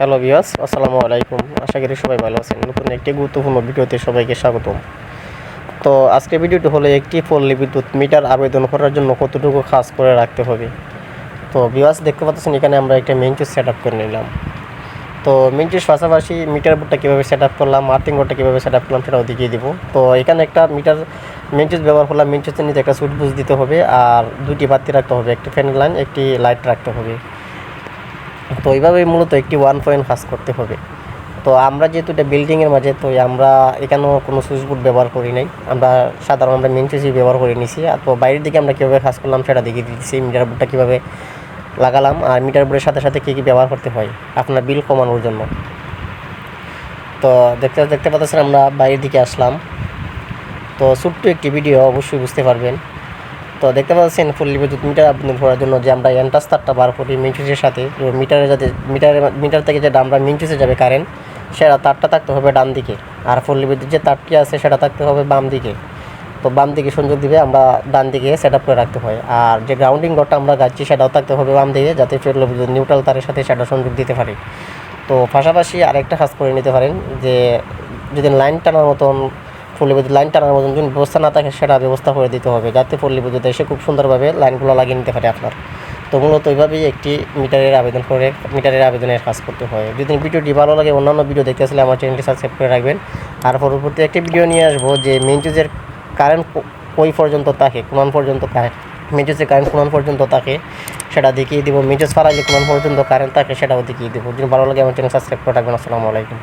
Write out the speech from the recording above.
Hello বিয়াস আসসালামু আলাইকুম। আশা করি সবাই ভালো আছেন। নতুন একটি গুরুত্বপূর্ণ ভিডিওতে সবাইকে স্বাগতম। তো আজকে ভিডিওটি হলো একটি পল্লী বিদ্যুৎ মিটার আবেদন করার জন্য কতটুকু কাজ করে রাখতে হবে। তো বিয়াস দেখতে পাচ্ছেন এখানে আমরা একটা মেইন চুজ সেট আপ করে নিলাম। তো মেইন চুজ পাশাপাশি মিটার বোর্ডটা কীভাবে সেট আপ করলাম আর্থিং বোর্ডটা কীভাবে সেট আপ করলাম সেটাও দেখিয়ে দিব। তো এখানে একটা মিটার মেইন চুজ ব্যবহার করলাম মেইন চুজের নিচে একটা সুইচ বুঝ দিতে হবে, আর দুটি বাতি রাখতে হবে, একটি ফ্যান লাইন একটি লাইট রাখতে হবে। তো এইভাবেই মূলত একটি ওয়ান পয়েন্ট কাজ করতে হবে। তো আমরা যেহেতু এটা বিল্ডিংয়ের মাঝে, তো আমরা এখানেও কোনো সুইচ বোর্ড ব্যবহার করি নাই। আমরা সাধারণ আমরা মেন সুইচই ব্যবহার করে নিছি। আর তো বাইরের দিকে আমরা কীভাবে কাজ করলাম সেটা দেখিয়ে দিচ্ছি মিটার বোর্ডটা কীভাবে লাগালাম আর মিটার বোর্ডের সাথে সাথে কী কী ব্যবহার করতে হয়, আপনার বিল কমানোর জন্য। তো দেখতে দেখতে পাচ্ছেন আমরা বাইরের দিকে আসলাম। তো ছোট্ট একটি ভিডিও অবশ্যই বুঝতে পারবেন। তো দেখতে পাচ্ছেন ফুল বিদ্যুৎ মিটার আপডেট করার জন্য যে আমরা এন্টাস তারটা বার করি মিনচুসের সাথে মিটারে যাতে, মিটারে, মিটার থেকে যেটা আমরা মিনচুসে যাবে কারেন্ট সেটা তারটা থাকতে হবে ডান দিকে। আর ফুল বিদ্যুৎ যে তারটি আছে সেটা থাকতে হবে বাম দিকে। তো বাম দিকে সংযোগ দিবে আমরা ডান দিকে সেট করে রাখতে হয়। আর যে গ্রাউন্ডিং ঘরটা আমরা গাচ্ছি সেটাও থাকতে হবে বাম দিকে, যাতে ফুল বিদ্যুৎ নিউট্রাল তারের সাথে সেটা সংযোগ দিতে পারে। তো পাশাপাশি আরেকটা কাজ করে নিতে পারেন যে, যদি লাইন টানার মতন পল্লী বিদ্যুৎ লাইন টানার মতন যদি ব্যবস্থা না থাকে, সেটা ব্যবস্থা করে দিতে হবে। যাতে পল্লী বিদ্যুৎ এসে খুব সুন্দরভাবে লাইনগুলো লাগিয়ে নিতে পারে আপনার। তো মূলত ওইভাবেই একটি মিটারের আবেদন করে, মিটারের আবেদনের কাজ করতে হয়। যদি ভিডিওটি ভালো লাগে, অন্যান্য ভিডিও দেখতে আসলে আমার চ্যানেলটি সাবস্ক্রাইব করে রাখবেন। আর পরবর্তী একটি ভিডিও নিয়ে আসব যে মেন চুজের কারেন্ট কই পর্যন্ত থাকে কোন পর্যন্ত কারেন্ট মেজুসে কারেন্ট কোন পর্যন্ত থাকে, সেটা দেখিয়ে দিব। মেজুস ফারাইলে কোন পর্যন্ত কারেন্ট থাকে, সেটাও দেখিয়ে দেবো। যদি ভালো লাগে, আমার চ্যানেল সাবস্ক্রাইব করে রাখবেন। আসসালামু আলাইকুম।